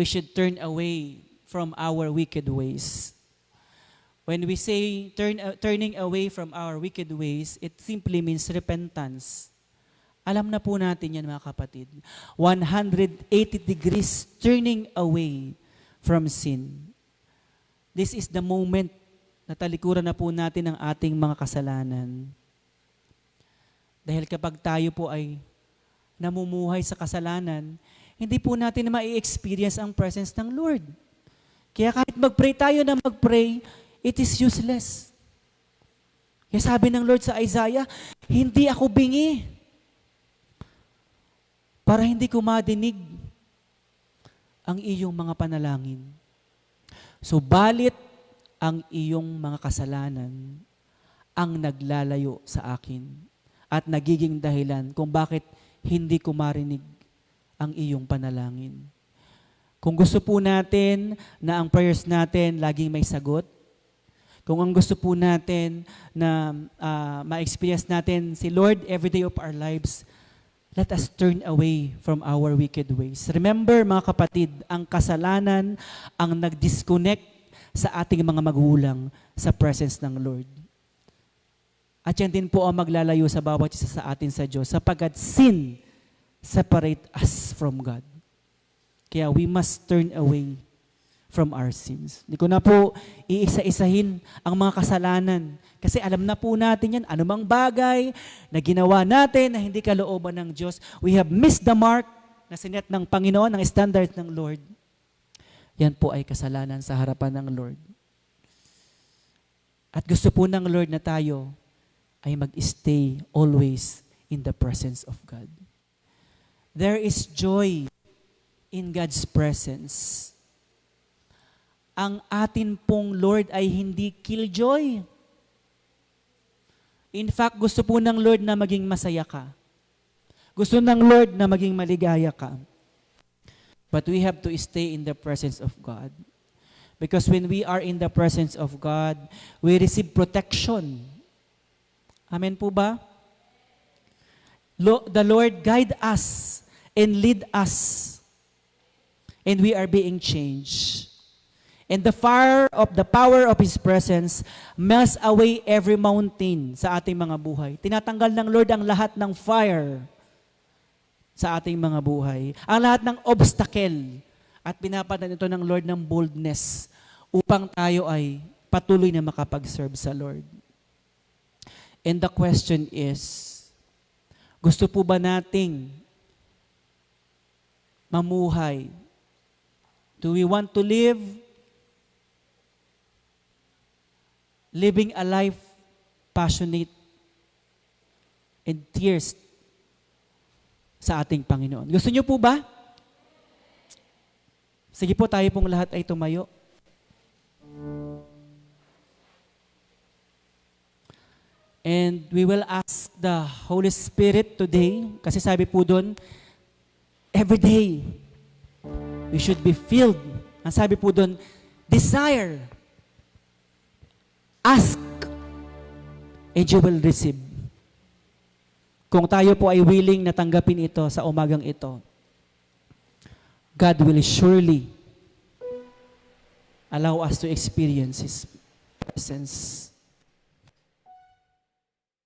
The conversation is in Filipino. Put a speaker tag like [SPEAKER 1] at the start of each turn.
[SPEAKER 1] we should turn away from our wicked ways. When we say turn, uh, turning away from our wicked ways, it simply means repentance. Alam na po natin yan mga kapatid. 180 degrees turning away from sin. This is the moment na talikuran na po natin ang ating mga kasalanan. Dahil kapag tayo po ay namumuhay sa kasalanan, hindi po natin na ma-experience ang presence ng Lord. Kaya kahit mag-pray tayo na mag-pray, it is useless. Kaya sabi ng Lord sa Isaiah, hindi ako bingi para hindi ko madinig ang iyong mga panalangin. So balit ang iyong mga kasalanan ang naglalayo sa akin at nagiging dahilan kung bakit hindi ko marinig ang iyong panalangin. Kung gusto po natin na ang prayers natin laging may sagot, kung ang gusto po natin na ah, ma-experience natin si Lord every day of our lives, let us turn away from our wicked ways. Remember mga kapatid, ang kasalanan ang nag-disconnect sa ating mga magulang sa presence ng Lord. At yan din po ang maglalayo sa bawat isa sa atin sa Diyos sapagkat sin separate us from God. Kaya we must turn away from our sins. Hindi ko na po iisa-isahin ang mga kasalanan. Kasi alam na po natin yan, anumang bagay na ginawa natin na hindi kalooban ng Diyos, we have missed the mark na sinet ng Panginoon, ng standard ng Lord. Yan po ay kasalanan sa harapan ng Lord. At gusto po ng Lord na tayo ay mag-stay always in the presence of God. There is joy in God's presence. Ang atin pong Lord ay hindi killjoy. In fact, gusto po ng Lord na maging masaya ka. Gusto ng Lord na maging maligaya ka. But we have to stay in the presence of God. Because when we are in the presence of God, we receive protection. Amen po ba? The Lord guide us and lead us. And we are being changed. And the fire of the power of His presence melts away every mountain sa ating mga buhay. Tinatanggal ng Lord ang lahat ng fire sa ating mga buhay. Ang lahat ng obstacle. At pinapatan ito ng Lord ng boldness upang tayo ay patuloy na makapag-serve sa Lord. And the question is, gusto po ba nating mamuhay? Do we want to live living a life passionate and tears sa ating Panginoon. Gusto niyo po ba? Sige po, tayo pong lahat ay tumayo. And we will ask the Holy Spirit today, kasi sabi po doon, every day, we should be filled. Ang sabi po doon, desire, ask, and you will receive. Kung tayo po ay willing na tanggapin ito sa umagang ito, God will surely allow us to experience His presence.